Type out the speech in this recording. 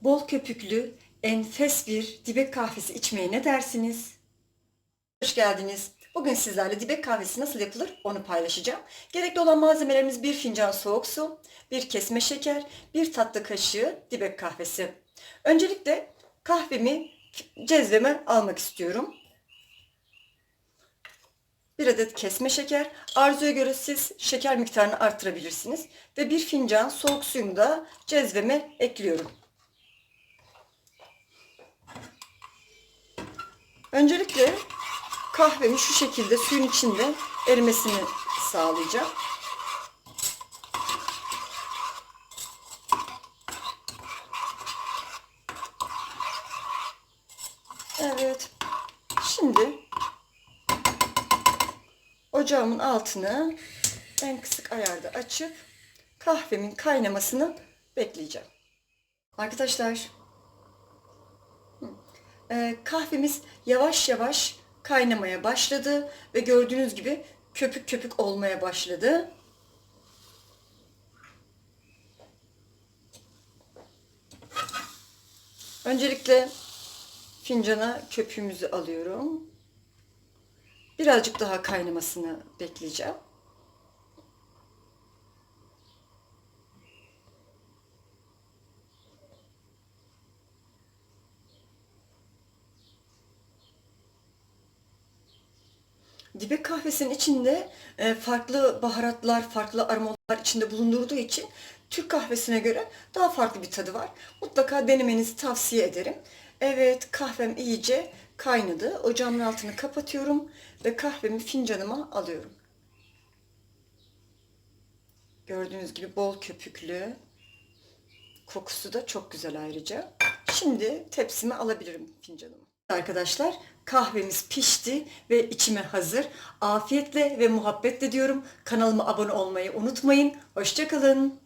bol köpüklü, enfes bir dibek kahvesi içmeye ne dersiniz? Hoş geldiniz. Bugün sizlerle dibek kahvesi nasıl yapılır onu paylaşacağım. Gerekli olan malzemelerimiz bir fincan soğuk su, bir kesme şeker, bir tatlı kaşığı dibek kahvesi. Öncelikle kahvemi cezveme almak istiyorum. Bir adet kesme şeker. Arzuya göre siz şeker miktarını arttırabilirsiniz. Ve bir fincan soğuk suyumu da cezveme ekliyorum. Öncelikle kahvemi şu şekilde suyun içinde erimesini sağlayacağım. Evet. Şimdi ocağımın altını en kısık ayarda açıp kahvemin kaynamasını bekleyeceğim. Arkadaşlar ee, kahvemiz yavaş yavaş kaynamaya başladı ve gördüğünüz gibi köpük köpük olmaya başladı. Öncelikle fincana köpüğümüzü alıyorum. Birazcık daha kaynamasını bekleyeceğim. Dibek kahvesinin içinde e, farklı baharatlar, farklı aromalar içinde bulundurduğu için Türk kahvesine göre daha farklı bir tadı var. Mutlaka denemenizi tavsiye ederim. Evet kahvem iyice kaynadı. Ocağımın altını kapatıyorum ve kahvemi fincanıma alıyorum. Gördüğünüz gibi bol köpüklü. Kokusu da çok güzel ayrıca. Şimdi tepsime alabilirim fincanımı. Arkadaşlar kahvemiz pişti ve içime hazır. Afiyetle ve muhabbetle diyorum. Kanalıma abone olmayı unutmayın. Hoşçakalın.